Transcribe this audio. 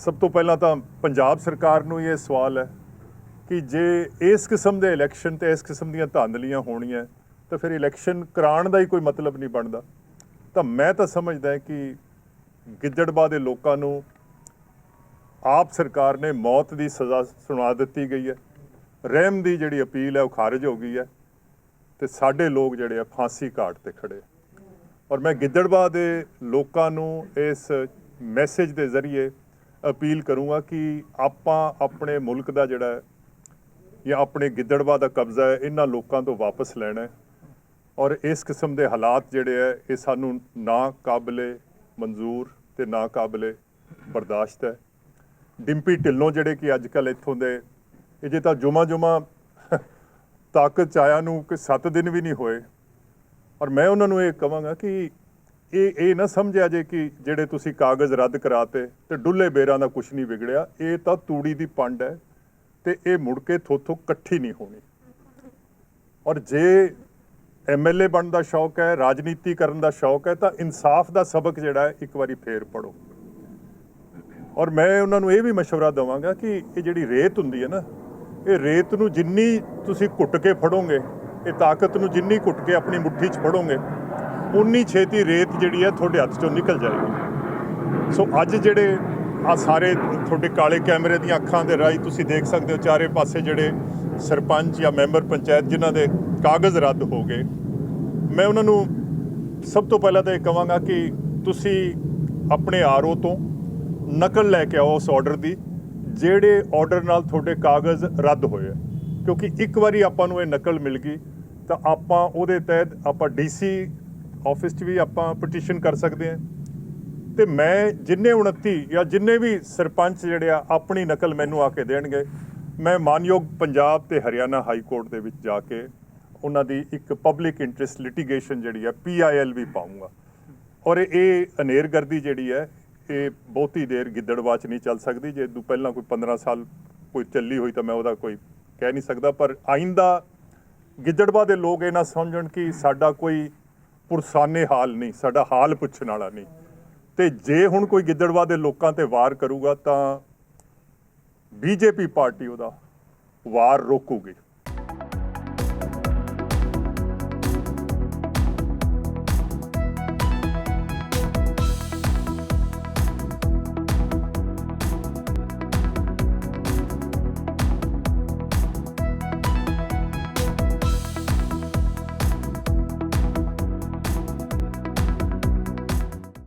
ਸਭ ਤੋਂ ਪਹਿਲਾਂ ਤਾਂ ਪੰਜਾਬ ਸਰਕਾਰ ਨੂੰ ਇਹ ਸਵਾਲ ਹੈ ਕਿ ਜੇ ਇਸ ਕਿਸਮ ਦੇ ਇਲੈਕਸ਼ਨ ਤੇ ਇਸ ਕਿਸਮ ਦੀਆਂ ਧਾਂਦਲੀਆਂ ਹੋਣੀਆਂ, ਤਾਂ ਫਿਰ ਇਲੈਕਸ਼ਨ ਕਰਾਉਣ ਦਾ ਹੀ ਕੋਈ ਮਤਲਬ ਨਹੀਂ ਬਣਦਾ। ਤਾਂ ਮੈਂ ਤਾਂ ਸਮਝਦਾ ਕਿ ਗਿੱਦੜਬਾਹ ਦੇ ਲੋਕਾਂ ਨੂੰ ਆਪ ਸਰਕਾਰ ਨੇ ਮੌਤ ਦੀ ਸਜ਼ਾ ਸੁਣਾ ਦਿੱਤੀ ਗਈ ਹੈ। ਰਹਿਮ ਦੀ ਜਿਹੜੀ ਅਪੀਲ ਹੈ ਉਹ ਖਾਰਜ ਹੋ ਗਈ ਹੈ ਤੇ ਸਾਡੇ ਲੋਕ ਜਿਹੜੇ ਆ ਫਾਂਸੀ ਘਾਟ ਤੇ ਖੜੇ ਔਰ ਮੈਂ ਗਿੱਦੜਬਾਹ ਦੇ ਲੋਕਾਂ ਨੂੰ ਇਸ ਮੈਸੇਜ ਦੇ ਜ਼ਰੀਏ ਅਪੀਲ ਕਰੂੰਗਾ ਕਿ ਆਪਾਂ ਆਪਣੇ ਮੁਲਕ ਦਾ ਜਿਹੜਾ ਜਾਂ ਆਪਣੇ ਗਿੱਦੜਵਾ ਦਾ ਕਬਜ਼ਾ ਹੈ, ਇਹਨਾਂ ਲੋਕਾਂ ਤੋਂ ਵਾਪਸ ਲੈਣਾ ਹੈ ਔਰ ਇਸ ਕਿਸਮ ਦੇ ਹਾਲਾਤ ਜਿਹੜੇ ਹੈ, ਇਹ ਸਾਨੂੰ ਨਾ ਕਾਬਲੇ ਮਨਜ਼ੂਰ ਤੇ ਨਾ ਕਾਬਲੇ ਬਰਦਾਸ਼ਤ ਹੈ। ਡਿੰਪੀ ਢਿੱਲੋਂ ਜਿਹੜੇ ਕਿ ਅੱਜ ਕੱਲ ਇੱਥੋਂ ਦੇ, ਇਹ ਜੇ ਤਾਂ ਜੁਮਾ ਜੁਮਾ ਤਾਕਤ ਚ ਆਇਆ ਨੂੰ ਕਿ 7 ਦਿਨ ਵੀ ਨਹੀਂ ਹੋਏ। ਔਰ ਮੈਂ ਉਹਨਾਂ ਨੂੰ ਇਹ ਕਹਾਂਗਾ ਕਿ ਇਹ ਇਹ ਨਾ ਸਮਝਿਆ ਜੇ ਕਿ ਜਿਹੜੇ ਤੁਸੀਂ ਕਾਗਜ਼ ਰੱਦ ਕਰਾਤੇ ਤੇ ਡੁੱਲੇ ਬੇਰਾਂ ਦਾ ਕੁਝ ਨਹੀਂ ਵਿਗੜਿਆ, ਇਹ ਤਾਂ ਤੂੜੀ ਦੀ ਪੰਡ ਹੈ ਤੇ ਇਹ ਮੁੜ ਕੇ ਥੋਥੋਂ ਇਕੱਠੀ ਨਹੀਂ ਹੋਣੀ। ਔਰ ਜੇ ਐਮਐਲਏ ਬਣਨ ਦਾ ਸ਼ੌਕ ਹੈ ਰਾਜਨੀਤੀ ਕਰਨ ਦਾ ਸ਼ੌਕ ਹੈ, ਤਾਂ ਇਨਸਾਫ ਦਾ ਸਬਕ ਜਿਹੜਾ ਹੈ, ਇੱਕ ਵਾਰੀ ਫੇਰ ਪੜੋ ਔਰ ਮੈਂ ਉਹਨਾਂ ਨੂੰ ਇਹ ਵੀ ਮਸ਼ਵਰਾ ਦਵਾਂਗਾ ਕਿ ਇਹ ਜਿਹੜੀ ਰੇਤ ਹੁੰਦੀ ਹੈ ਨਾ, ਇਹ ਰੇਤ ਨੂੰ ਜਿੰਨੀ ਤੁਸੀਂ ਘੁੱਟ ਕੇ ਫੜੋਗੇ, ਇਹ ਤਾਕਤ ਨੂੰ ਜਿੰਨੀ ਘੁੱਟ ਕੇ ਆਪਣੀ ਮੁੱਠੀ 'ਚ ਫੜੋਗੇ ਉਨੀ ਛੇਤੀ ਰੇਤ ਜਿਹੜੀ ਹੈ ਤੁਹਾਡੇ ਹੱਥ 'ਚੋਂ ਨਿਕਲ ਜਾਏਗੀ। ਸੋ ਅੱਜ ਜਿਹੜੇ ਆ ਸਾਰੇ ਤੁਹਾਡੇ ਕਾਲੇ ਕੈਮਰੇ ਦੀਆਂ ਅੱਖਾਂ ਦੇ ਰਾਹੀਂ ਤੁਸੀਂ ਦੇਖ ਸਕਦੇ ਹੋ, ਚਾਰੇ ਪਾਸੇ ਜਿਹੜੇ ਸਰਪੰਚ ਜਾਂ ਮੈਂਬਰ ਪੰਚਾਇਤ ਜਿਨ੍ਹਾਂ ਦੇ ਕਾਗਜ਼ ਰੱਦ ਹੋ ਗਏ। ਮੈਂ ਉਹਨਾਂ ਨੂੰ ਸਭ ਤੋਂ ਪਹਿਲਾਂ ਤਾਂ ਇਹ ਕਹਾਂਗਾ ਕਿ ਤੁਸੀਂ ਆਪਣੇ ਆਰਓ ਤੋਂ ਨਕਲ ਲੈ ਕੇ ਆਓ ਉਸ ਆਰਡਰ ਦੀ, ਜਿਹੜੇ ਆਰਡਰ ਨਾਲ ਤੁਹਾਡੇ ਕਾਗਜ਼ ਰੱਦ ਹੋਏ ਆ। ਕਿਉਂਕਿ ਇੱਕ ਵਾਰੀ ਆਪਾਂ ਨੂੰ ਇਹ ਨਕਲ ਮਿਲ ਗਈ, ਤਾਂ ਆਪਾਂ ਉਹਦੇ ਤਹਿਤ ਆਪਾਂ ਡੀਸੀ ਆਫਿਸ 'ਚ ਵੀ ਆਪਾਂ ਪਟੀਸ਼ਨ ਕਰ ਸਕਦੇ ਹਾਂ। ਤੇ ਮੈਂ ਜਿੰਨੇ 29 ਜਾਂ ਜਿੰਨੇ ਵੀ ਸਰਪੰਚ ਜਿਹੜੇ ਆ, ਆਪਣੀ ਨਕਲ ਮੈਨੂੰ ਆ ਕੇ ਦੇਣਗੇ। ਮੈਂ ਮਾਨਯੋਗ ਪੰਜਾਬ ਤੇ ਹਰਿਆਣਾ ਹਾਈ ਕੋਰਟ ਦੇ ਵਿੱਚ ਜਾ ਕੇ ਉਹਨਾਂ ਦੀ ਇੱਕ ਪਬਲਿਕ ਇੰਟਰਸਟ ਲਿਟੀਗੇਸ਼ਨ ਜਿਹੜੀ ਹੈ ਪੀਆਈਐਲ ਵੀ ਪਾਉਂਗਾ ਔਰ ਇਹ ਅਨੇਰਗਰਦੀ ਜਿਹੜੀ ਹੈ, ਇਹ ਬਹੁਤੀ ਦੇਰ ਗਿੱਦੜਬਾਹ 'ਚ ਨਹੀਂ ਚੱਲ ਸਕਦੀ। ਜੇ ਤੋਂ ਪਹਿਲਾਂ ਕੋਈ 15 ਸਾਲ ਕੋਈ ਚੱਲੀ ਹੋਈ ਤਾਂ ਮੈਂ ਉਹਦਾ ਕੋਈ ਕਹਿ ਨਹੀਂ ਸਕਦਾ। ਪਰ ਆਇੰਦਾ ਗਿੱਦੜਵਾ ਦੇ ਲੋਕ ਇਹ ਨਾ ਸਮਝਣ ਕਿ ਸਾਡਾ ਕੋਈ ਪੁਰਸਾਨੇ ਹਾਲ ਨਹੀਂ, ਸਾਡਾ ਹਾਲ ਪੁੱਛਣ ਵਾਲਾ ਨਹੀਂ। ਤੇ ਜੇ ਹੁਣ ਕੋਈ ਗਿੱਦੜਵਾ ਦੇ ਲੋਕਾਂ ਤੇ ਵਾਰ ਕਰੂਗਾ ਤਾਂ ਬੀਜੇਪੀ ਪਾਰਟੀ ਉਹਦਾ ਵਾਰ ਰੋਕੂਗੀ।